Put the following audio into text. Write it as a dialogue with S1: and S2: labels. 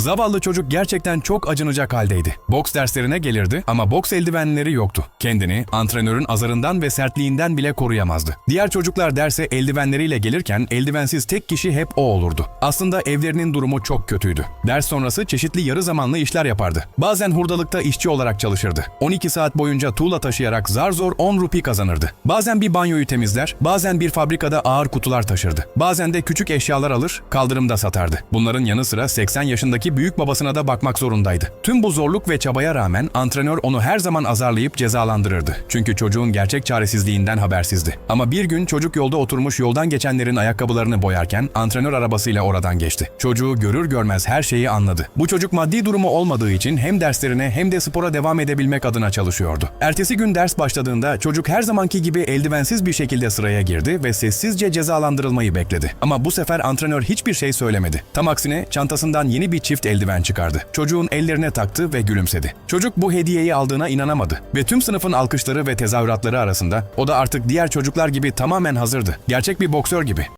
S1: Zavallı çocuk gerçekten çok acınacak haldeydi. Boks derslerine gelirdi ama boks eldivenleri yoktu. Kendini antrenörün azarından ve sertliğinden bile koruyamazdı. Diğer çocuklar derse eldivenleriyle gelirken eldivensiz tek kişi hep o olurdu. Aslında evlerinin durumu çok kötüydü. Ders sonrası çeşitli yarı zamanlı işler yapardı. Bazen hurdalıkta işçi olarak çalışırdı. 12 saat boyunca tuğla taşıyarak zar zor 10 rupi kazanırdı. Bazen bir banyoyu temizler, bazen bir fabrikada ağır kutular taşırdı. Bazen de küçük eşyalar alır, kaldırımda satardı. Bunların yanı sıra 80 yaşındaki büyük babasına da bakmak zorundaydı. Tüm bu zorluk ve çabaya rağmen antrenör onu her zaman azarlayıp cezalandırırdı. Çünkü çocuğun gerçek çaresizliğinden habersizdi. Ama bir gün çocuk yolda oturmuş yoldan geçenlerin ayakkabılarını boyarken antrenör arabasıyla oradan geçti. Çocuğu görür görmez her şeyi anladı. Bu çocuk maddi durumu olmadığı için hem derslerine hem de spora devam edebilmek adına çalışıyordu. Ertesi gün ders başladığında çocuk her zamanki gibi eldivensiz bir şekilde sıraya girdi ve sessizce cezalandırılmayı bekledi. Ama bu sefer antrenör hiçbir şey söylemedi. Tam aksine çantasından yeni bir çift eldiven çıkardı. Çocuğun ellerine taktı ve gülümsedi. Çocuk bu hediyeyi aldığına inanamadı ve tüm sınıfın alkışları ve tezahüratları arasında o da artık diğer çocuklar gibi tamamen hazırdı. Gerçek bir boksör gibi.